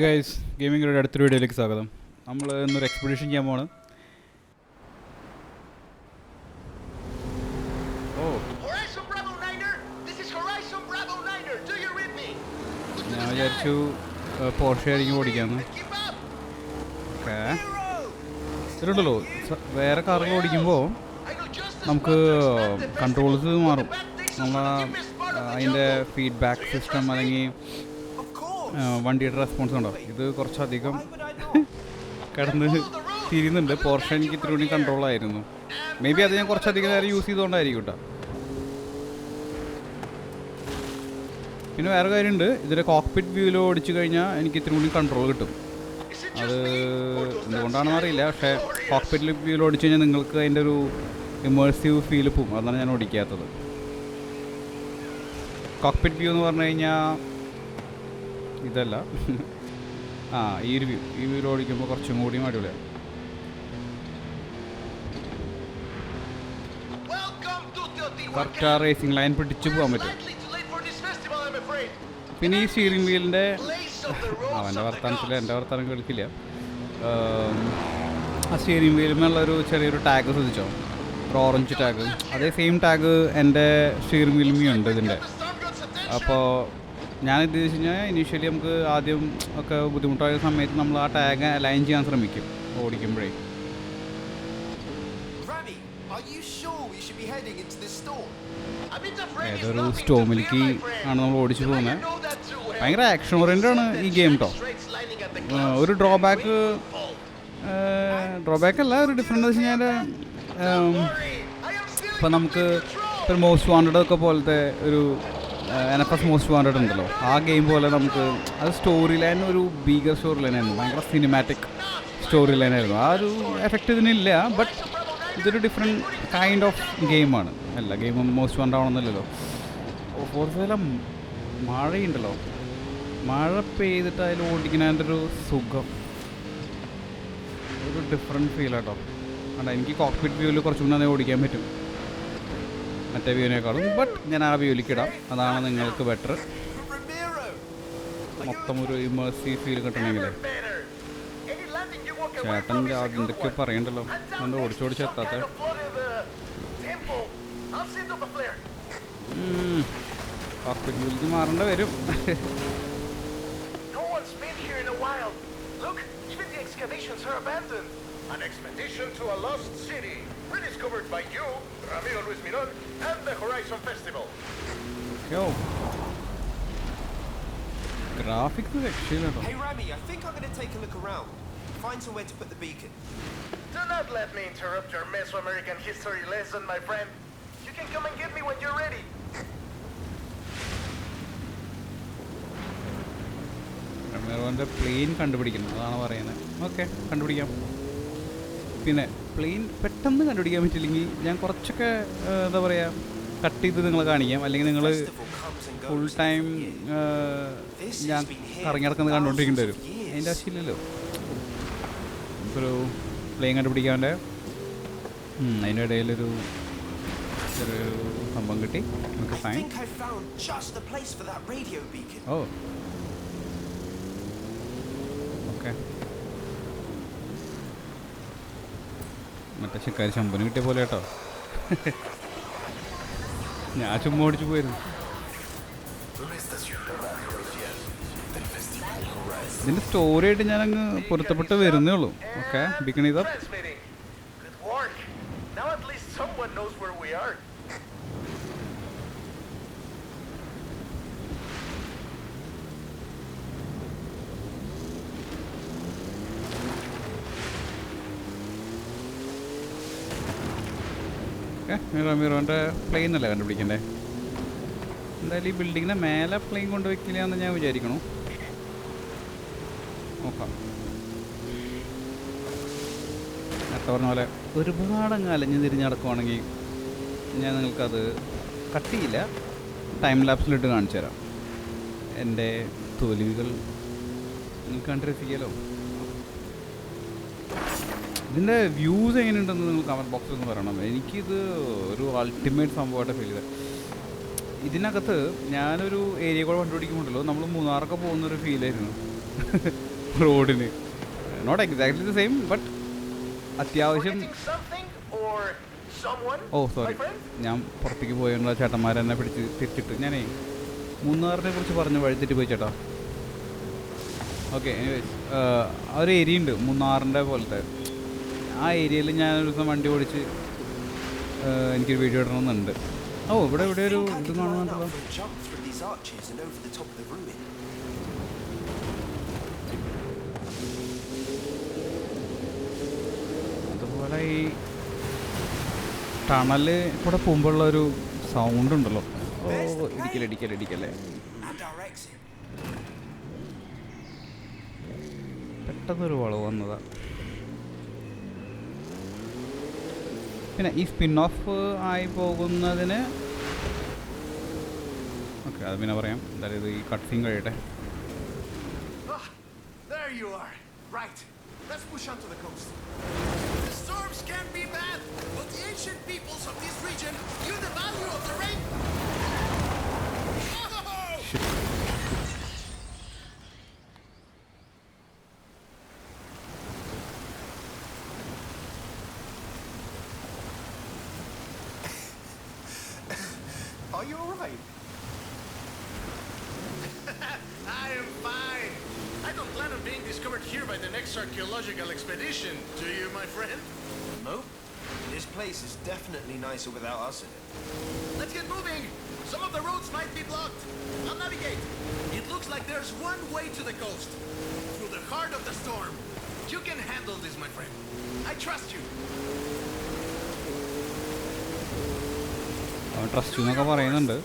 Guys gaming ഗ്രൂടെ അടുത്തൊരു വീഡിയോയിലേക്ക് സ്വാഗതം. നമ്മൾ ഇന്നൊരു എക്സ്പെഡിഷൻ ചെയ്യാൻ പോണ് ഞാൻ വിചാരിച്ചു പോർഷായിരിക്കും ഓടിക്കാന്ന്. ഇതിലുണ്ടല്ലോ വേറെ കാറൊക്കെ ഓടിക്കുമ്പോൾ നമുക്ക് കൺട്രോൾസ് മാറും. നമ്മൾ അതിന്റെ ഫീഡ്ബാക്ക് സിസ്റ്റം അല്ലെങ്കിൽ വണ്ടിയുടെ റെസ്പോൺസ് ഉണ്ടോ? ഇത് കുറച്ചധികം കിടന്ന് തിരിയുന്നുണ്ട്. പോർഷൻ എനിക്ക് ഇത്തിരി കൂടി കൺട്രോൾ ആയിരുന്നു. മേ ബി അത് ഞാൻ കുറച്ചധികം നേരം യൂസ് ചെയ്തുകൊണ്ടായിരിക്കും കേട്ടോ പിന്നെ വേറെ കാര്യമുണ്ട്. ഇതിന്റെ കോക്പിറ്റ് വ്യൂവിൽ ഓടിച്ചു കഴിഞ്ഞാൽ എനിക്ക് ഇത്തിരി കൂടി കൺട്രോൾ കിട്ടും. അത് എന്തുകൊണ്ടാണെന്ന് അറിയില്ല. പക്ഷേ കോക്പിറ്റ് വ്യൂവിൽ ഓടിച്ചു കഴിഞ്ഞാൽ നിങ്ങൾക്ക് അതിന്റെ ഒരു ഇമേഴ്സീവ് ഫീൽ പോകും. അതാണ് ഞാൻ ഓടിക്കാത്തത്. കോക്പിറ്റ് വ്യൂ എന്ന് പറഞ്ഞു കഴിഞ്ഞാൽ ഇതല്ല ആ ഈ ഒരു വ്യൂ ഈ വ്യൂ ഓടിക്കുമ്പോൾ കുറച്ചും കൂടി അടിപൊളിയാണ്. കറക്റ്റ് റേസിംഗ് ലൈൻ പിടിച്ചു പോകാൻ പറ്റും. പിന്നെ ഈ സ്റ്റീറിംഗ് വീലിന്റെ അവന്റെ of വർത്തമാനത്തിൽ എന്റെ വർത്തമാനം കേൾക്കില്ല ആം, സ്റ്റീറിംഗ് വീലുമുള്ളൊരു ചെറിയൊരു ടാഗ് ശ്രദ്ധിച്ചോ ഒരു ഓറഞ്ച് ടാഗ് അതേ സെയിം ടാഗ് എന്റെ സ്റ്റീറിംഗ് വീലിമി ഉണ്ട് ഇതിന്റെ. അപ്പോൾ ഞാൻ ഉദ്ദേശിച്ചു കഴിഞ്ഞാൽ ഇനീഷ്യലി നമുക്ക് ആദ്യം ഒക്കെ ബുദ്ധിമുട്ടായ സമയത്ത് നമ്മൾ ആ ടാഗ് അലൈൻ ചെയ്യാൻ ശ്രമിക്കും ഓടിക്കുമ്പോഴേ. ഏതൊരു സ്റ്റോമിലേക്ക്. ആണ് നമ്മൾ ഓടിച്ചു പോകുന്നത്. ഭയങ്കര ആക്ഷൻ ഓറിയന്റ് ആണ് ഈ ഗെയിം കേട്ടോ ഒരു ഡ്രോബാക്ക് ഡ്രോബാക്ക് അല്ല ഒരു ഡിഫറെന്റ് വെച്ച് കഴിഞ്ഞാൽ ഇപ്പോൾ നമുക്ക് ഒരു മോസ്റ്റ് വാണ്ടഡ് ഒക്കെ പോലത്തെ ഒരു N F S most wanted ഉണ്ടല്ലോ. ആ ഗെയിം പോലെ നമുക്ക് അത് സ്റ്റോറി ലൈൻ ഒരു ബീഗർ സ്റ്റോറി ലൈൻ ആയിരുന്നു. ഭയങ്കര സിനിമാറ്റിക് സ്റ്റോറി ലൈൻ ആയിരുന്നു. ആ ഒരു എഫക്റ്റ് ഇതിനില്ല ബട്ട് ഇതൊരു ഡിഫറെന്റ് കൈൻഡ് ഓഫ് ഗെയിമാണ് അല്ല ഗെയിം മോസ്റ്റ് വാണ്ടഡ് ആവണമെന്നില്ലല്ലോ. ഫോർസയിലെ മഴയുണ്ടല്ലോ. മഴ പെയ്തിട്ട് അതിൽ ഓടിക്കുന്നതിന്റെ ഒരു സുഖം. ഒരു ഡിഫറെന്റ് ഫീൽ ആട്ടോ. അല്ല എനിക്ക് കോക്പിറ്റ് വ്യൂവിൽ കുറച്ചും നന്നായി ഓടിക്കാൻ പറ്റും. മറ്റേ വ്യൂവിനേക്കാളും ബട്ട് ഞാൻ ആ വ്യൂലിക്ക് ഇടാം അതാണ് നിങ്ങൾക്ക് ബെറ്റർ മൊത്തം ഒരു ഇമേഴ്സീവ് ഫീൽ കിട്ടണമെങ്കിൽ ചേട്ടൻ എന്തൊക്കെ പറയണ്ടല്ലോ. എന്താ ഓടിച്ചോടിച്ച് എത്താത്ത. മാറേണ്ട വരും. Excavations are abandoned. An expedition to a lost city, rediscovered by you, Ramiro Luis Miron, and the Horizon Festival. യോ ഗ്രാഫിക്സ് രക്ഷയില്ല കേട്ടോ Hey Rami, I think I'm going to take a look around. Find somewhere to put the beacon. Do not let me interrupt your Mesoamerican history lesson, my friend. You can come and get me when you're ready. റമീറോൻ്റെ plain കണ്ടുപിടിക്കണം അതാണ് പറയുന്നത് okay കണ്ടുപിടിക്കാം പിന്നെ plain പെട്ടെന്ന് കണ്ടുപിടിക്കാൻ പറ്റില്ലെങ്കിൽ ഞാൻ കുറച്ചൊക്കെ എന്താ പറയുക കട്ട് ചെയ്ത് നിങ്ങളെ കാണിക്കാം. അല്ലെങ്കിൽ നിങ്ങൾ ഫുൾ ടൈം ഞാൻ കറങ്ങി നടക്കുന്നത് കണ്ടുകൊണ്ടിരിക്കേണ്ടി വരും. അതിന്റെ ആവശ്യമില്ലല്ലോ. നമുക്കൊരു പ്ലെയിൻ കണ്ടുപിടിക്കാന്റെ അതിന്റെ ഇടയിലൊരു ചെറിയൊരു സംഭവം കിട്ടി. നമുക്ക് ഫൈൻ think മറ്റേ ശിക്കാരി ശമ്പന് കിട്ടിയ പോലെ കേട്ടോ. ഞാൻ ചുമ്മാ ഓടിച്ചു പോയിരുന്നു. ഇതിന്റെ സ്റ്റോറി ആയിട്ട് ഞാൻ അങ്ങ് പൊരുത്തപ്പെട്ട് വരുന്നേ ഉള്ളൂ. Okay are. ഓക്കെ. മീറോ മീറോന്റെ പ്ലെയിൻ അല്ലേ കണ്ടുപിടിക്കണ്ടേ? എന്തായാലും ഈ ബിൽഡിങ്ങിന്റെ മേലെ പ്ലെയിൻ കൊണ്ട് വെക്കില്ല എന്ന് ഞാൻ വിചാരിക്കണു. നോക്കാം. പറഞ്ഞ പോലെ ഒരുപാട് അങ്ങ് അലഞ്ഞ് തിരിഞ്ഞ് നടക്കുവാണെങ്കിൽ ഞാൻ നിങ്ങൾക്കത് കട്ട് ചെയ്യില്ല. ടൈം ലാപ്സിലിട്ട് കാണിച്ചു തരാം. എന്റെ തോൽവികൾ നിങ്ങൾക്ക് കണ്ടിരിക്കാലോ ഇതിന്റെ വ്യൂസ് എങ്ങനെയുണ്ടെന്ന് നിങ്ങൾ കമന്റ് ബോക്സിൽ ഒന്ന് പറയണം. എനിക്കിത് ഒരു അൾട്ടിമേറ്റ് സംഭവമായിട്ട് ഫീൽ ചെയ്തത്. ഇതിനകത്ത് ഞാനൊരു ഏരിയ കൂടെ കണ്ടുപിടിക്കുമ്പോണ്ടല്ലോ നമ്മൾ മൂന്നാറൊക്കെ പോകുന്നൊരു ഫീലായിരുന്നു റോഡിന്. Not exactly the same but അത്യാവശ്യം? Oh sorry friend? ഞാൻ പുറത്തേക്ക് പോയുള്ള ചേട്ടന്മാരെന്നെ പിടിച്ച് തിരിച്ചിട്ട് ഞാനേ മൂന്നാറിനെ കുറിച്ച് പറഞ്ഞ് വഴിത്തിട്ട് പോയി ചേട്ടാ. ഓക്കെ ഒരു ഏരിയ ഉണ്ട് മൂന്നാറിന്റെ പോലത്തെ. ആ ഏരിയയിൽ ഞാൻ ഒരു ദിവസം വണ്ടി ഓടിച്ച് എനിക്കൊരു വീഡിയോ ഇടണമെന്നുണ്ട്. ഓ ഇവിടെ ഇവിടെ ഒരു ഇത് കാണുന്നുണ്ടല്ലോ. അതുപോലെ ഈ ടണൽ കൂടെ പോകുമ്പോഴുള്ള ഒരു സൗണ്ട് ഉണ്ടല്ലോ. ഓ ഇടിക്കല്ലേ ഇടിക്കല്ലേ ഇടിക്കല്ലേ. പെട്ടെന്നൊരു വളവ് വന്നതാ. പിന്നെ ഈ സ്പിൻ ഓഫ് ആയി പോകുന്നതിന് ഓക്കെ അത് പിന്നെ പറയാം അതായത് ഈ കട്ട് സീൻ കഴിയട്ടെ Ah. The storms can be bad, but the ancient peoples of this region knew the value plan on being discovered here by the next archaeological expedition. Do you, my friend? Nope. This place is definitely nicer without us in it. Let's get moving. Some of the roads might be blocked. I'll navigate. It looks like there's one way to the coast. Through the heart of the storm. You can handle this, my friend. I trust you. അവൻ trust എന്നൊക്കെ പറയുന്നുണ്ട്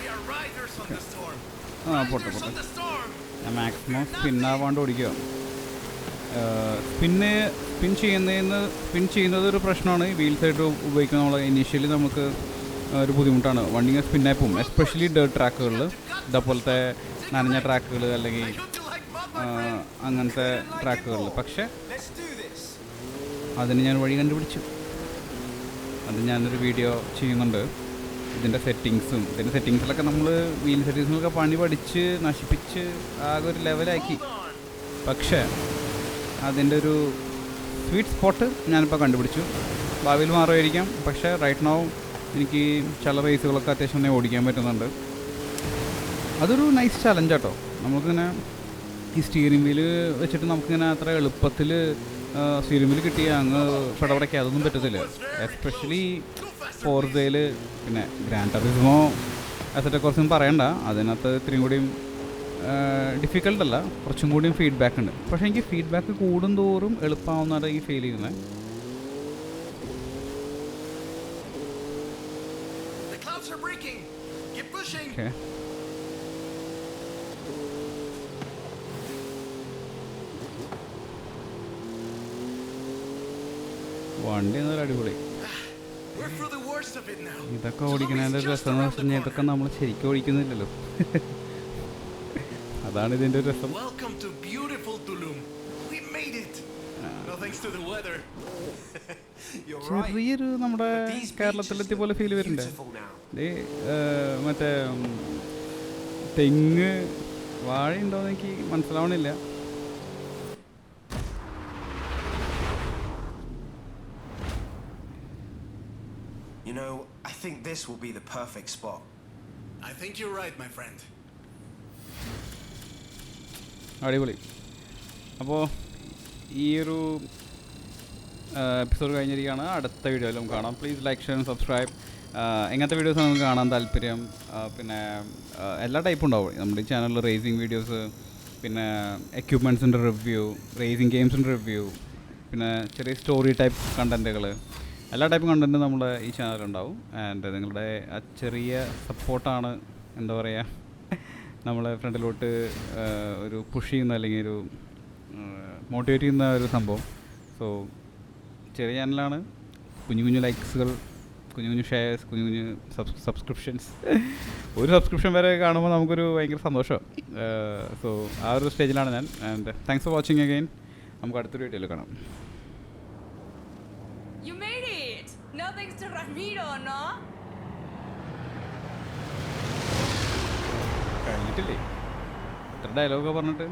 We are riders on the storm. ആ പോട്ടെ Riders പോട്ടെ on the storm. ഞാൻ maximum സ്പിന്നാവാണ്ട് ഓടിക്കുക Spin spin ചെയ്യുന്നതിന് spin ചെയ്യുന്നത് ഒരു പ്രശ്നമാണ്. വീൽ സൈഡ് ഉപയോഗിക്കുന്ന നമ്മൾ ഇനീഷ്യലി നമുക്ക് ഒരു ബുദ്ധിമുട്ടാണ്. വണ്ടി ഇങ്ങനെ സ്പിന്നായി പോകും. എസ്പെഷ്യലി ഡേർ ട്രാക്കുകളിൽ ഇതേപോലത്തെ നനഞ്ഞ ട്രാക്കുകൾ അല്ലെങ്കിൽ. അങ്ങനത്തെ ട്രാക്കുകളിൽ പക്ഷേ അതിന് ഞാൻ വഴി കണ്ടുപിടിച്ചു. അത് ഞാനൊരു വീഡിയോ ചെയ്യുന്നുണ്ട്. ഇതിന്റെ സെറ്റിങ്സും ഇതിന്റെ സെറ്റിങ്സിലൊക്കെ നമ്മൾ വീൽ സെറ്റിങ്സിലൊക്കെ പണി പഠിച്ച് നശിപ്പിച്ച് ആകെ ഒരു ലെവലാക്കി പക്ഷേ അതിന്റെ ഒരു സ്വീറ്റ് സ്പോട്ട് ഞാനിപ്പോൾ കണ്ടുപിടിച്ചു. ഭാവിയിൽ മാറുമായിരിക്കാം. പക്ഷേ റൈറ്റ് നൗ എനിക്ക് ചില റേസുകളൊക്കെ അത്യാവശ്യം തന്നെ ഓടിക്കാൻ പറ്റുന്നുണ്ട്. അതൊരു നൈസ് ചലഞ്ച് കേട്ടോ നമുക്കിങ്ങനെ ഈ സ്റ്റീറിംഗ് വീൽ വെച്ചിട്ട് നമുക്കിങ്ങനെ അത്ര എളുപ്പത്തിൽ സ്റ്റീറിംഗ് വീൽ കിട്ടിയ അങ്ങ് പടപടയ്ക്ക് അതൊന്നും പറ്റത്തില്ല. എസ്പെഷ്യലി ഫോർസയിൽ പിന്നെ ഗ്രാൻഡ് ടറിസമോ അസറ്റെ കുറിച്ചൊന്നും പറയണ്ട. അതിനകത്ത് ഇത്രയും കൂടിയും ഡിഫിക്കൽട്ട് അല്ല. കുറച്ചും കൂടിയും ഫീഡ്ബാക്ക് ഉണ്ട്. പക്ഷേ എനിക്ക് ഫീഡ്ബാക്ക് കൂടും തോറും എളുപ്പമാവുന്നതാണ് ഈ ഫീൽ ചെയ്യുന്നത്. ഓക്കെ വണ്ടി എന്നൊരു അടിപൊളി. ഇതൊക്കെ ഓടിക്കുന്നതിന്റെ രസം എന്ന് വെച്ച് കഴിഞ്ഞാൽ ഇതൊക്കെ നമ്മൾ ശരിക്കും ഓടിക്കുന്നില്ലല്ലോ. അതാണ് ഇതിന്റെ രസം Welcome to beautiful Tulum. We made it. No thanks to the weather. You're right. ചെറിയൊരു നമ്മുടെ these കേരളത്തിലെത്തിയ beaches പോലെ look ഫീൽ വരുന്നുണ്ട് beautiful now. ദേ, ഏ, മറ്റേ ഉം, തെങ്ങ് വാഴ ഉണ്ടോയെന്ന് എനിക്ക് മനസ്സിലാവണില്ല You know, I think this will be the perfect spot. I think you're right, my friend. അടിപൊളി. അപ്പോൾ ഈ ഒരു എപ്പിസോഡ് കഴിഞ്ഞിരിക്കുകയാണ് അടുത്ത വീഡിയോയിൽ നമുക്ക് കാണാം. പ്ലീസ് ലൈക്ക് ഷെയർ സബ്സ്ക്രൈബ് എങ്ങനത്തെ വീഡിയോസ് നമുക്ക് കാണാൻ താല്പര്യം. പിന്നെ എല്ലാ ടൈപ്പും ഉണ്ടാവും. നമ്മുടെ ഈ ചാനലിൽ റേസിംഗ് വീഡിയോസ് പിന്നെ എക്യുപ്മെന്റ്സിന്റെ റിവ്യൂ റേസിംഗ് ഗെയിംസിന്റെ റിവ്യൂ പിന്നെ ചെറിയ സ്റ്റോറി ടൈപ്പ് കണ്ടന്റുകൾ എല്ലാ ടൈപ്പ് കണ്ടന്റും നമ്മുടെ ഈ ചാനലുണ്ടാവും ആൻഡ് നിങ്ങളുടെ ആ ചെറിയ സപ്പോർട്ടാണ് എന്താ പറയുക നമ്മളെ ഫ്രണ്ടിലോട്ട് ഒരു പുഷ് ചെയ്യുന്ന അല്ലെങ്കിൽ ഒരു മോട്ടിവേറ്റ് ചെയ്യുന്ന ഒരു സംഭവം. സോ ചെറിയ ചാനലാണ് കുഞ്ഞു കുഞ്ഞു ലൈക്സുകൾ കുഞ്ഞു കുഞ്ഞു ഷെയർസ് കുഞ്ഞു കുഞ്ഞു സബ്സ്ക്രിപ്ഷൻസ് ഒരു സബ്സ്ക്രിപ്ഷൻ വരെ കാണുമ്പോൾ നമുക്കൊരു ഭയങ്കര സന്തോഷം. സോ ആ ഒരു സ്റ്റേജിലാണ് ഞാൻ. And thanks for watching again നമുക്ക് അടുത്തൊരു വീഡിയോയിൽ കാണാം. You made it! No thanks to Ramiro, no? കഴിഞ്ഞിട്ടില്ലേ? ഇത്ര ഡയലോഗ് പറഞ്ഞിട്ട്.